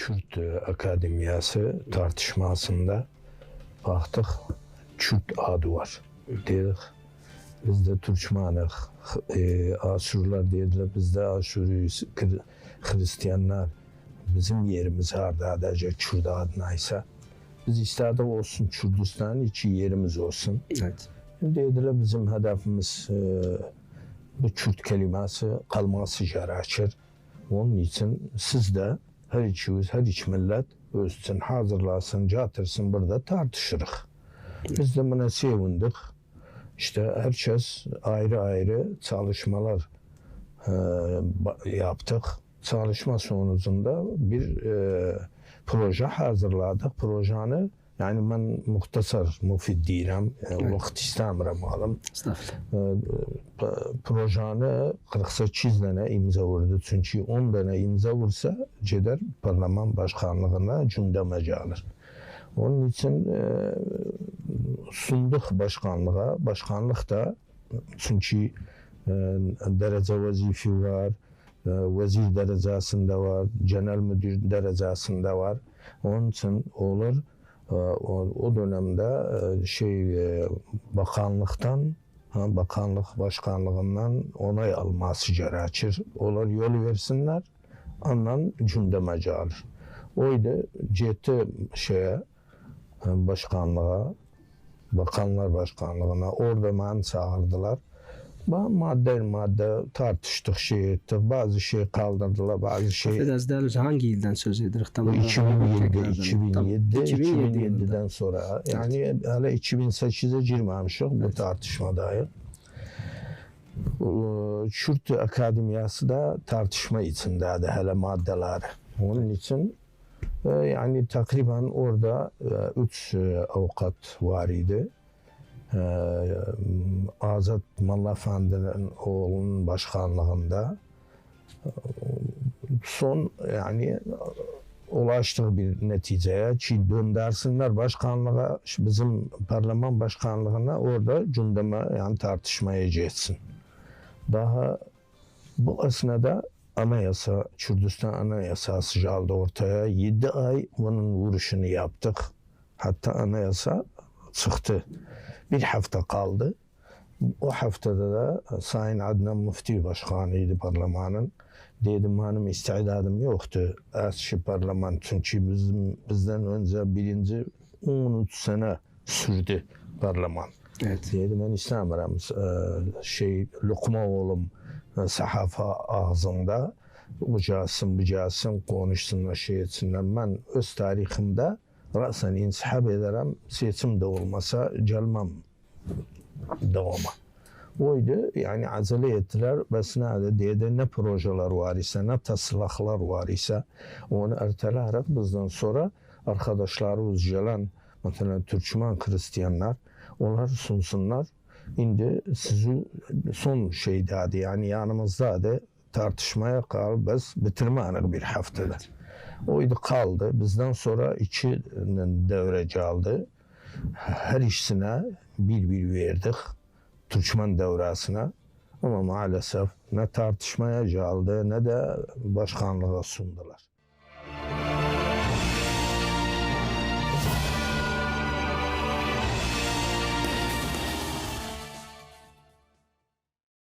Kürt e, Akademiyası tartışmasında baktık Kürt adı var. Dedik biz de Türkmenlik, e, Aşurlar dediler biz de Aşuruyuz, Kır- Hristiyanlar. Bizim yerimiz haradaca Kürt adınaysa. Biz istedik olsun Kürdistan içi yerimiz olsun. Evet. Dediler bizim hedefimiz e, bu Kürt kelimesi kalması gerekir. Onun için siz de her içimiz, her iç millet için hazırlasın, catırsın burada tartışırıq. Biz de buna sevindik. İşte herkes ayrı ayrı çalışmalar e, yaptık. Çalışma sonucunda bir e, proje hazırladık. Projanı yani ben muhtasar mufid deyirəm, e, vaxt istəmirəm alım. Estağfurullah. P- projanı 48 dənə imza vurdu. Çünki 10 dənə imza vursa gedər parlament başkanlığına gündəmə gəlir. Onun için e, sunduq başkanlığa. Başkanlıq da çünki e, dərəcə vəzifi var, e, vəzir dərəcəsində var, genel müdür dərəcəsində var. Onun için olur o, o dönemde e, şey e, bakanlıktan bakanlık başkanlığından onay alması gerekir. Onlar yol versinler, ondan gündeme gelir. Oydu ciddi şeye e, başkanlığa, bakanlar başkanlığına orada beni çağırdılar. Madde madde tartıştık, şey ettik. Bazı şey kaldırdılar, bazı şey Affedersiniz değerli hocam hangi ilden söz edirik? Tamam. 2007, Tekrardan. 2007, Tamam. 2007 2007'den yılında. sonra yani hala 2008'e girmemişik bu tartışmadayız. Bu, Kürt Akademiyası da tartışma içindeydi hele maddeleri. Onun için e, yani takriben orada e, üç e, avukat var idi. E, Azat Mallah Efendi'nin oğlunun başkanlığında son yani ulaştığı bir neticeye ki döndürsünler başkanlığa bizim parlament başkanlığına orada gündeme yani tartışmaya geçsin. Daha bu esnada anayasa, Kürdistan anayasası geldi ortaya. 7 ay bunun vuruşunu yaptık. Hatta anayasa çıktı. Bir hafta kaldı. O haftada da Sayın Adnan Mufti başkanıydı parlamanın. Dedim hanım istidadım yoktu eski parlaman çünkü bizim bizden önce birinci 13 sene sürdü parlaman. Evet. Dedim ben istemiyorum e, şey lokma oğlum e, sahafa ağzında ucasın bucasın konuşsunlar şey etsinler. Ben öz tarihimde rasen insihab ederim seçim de olmasa gelmem devama. Oydu yani acele ettiler. Bes nerede diye de ne projeler var ise ne taslaklar var ise onu erteleyerek bizden sonra arkadaşlarımız gelen mesela Türkmen Hristiyanlar onlar sunsunlar. Şimdi sizi son şeydeydi yani yanımızdaydı tartışmaya kal biz bitirmeyenik bir haftada. Oydu kaldı. Bizden sonra iki devre geldi. Her işsine bir bir verdik. Türkmen devrasına. Ama maalesef ne tartışmaya geldi ne de başkanlığa sundular.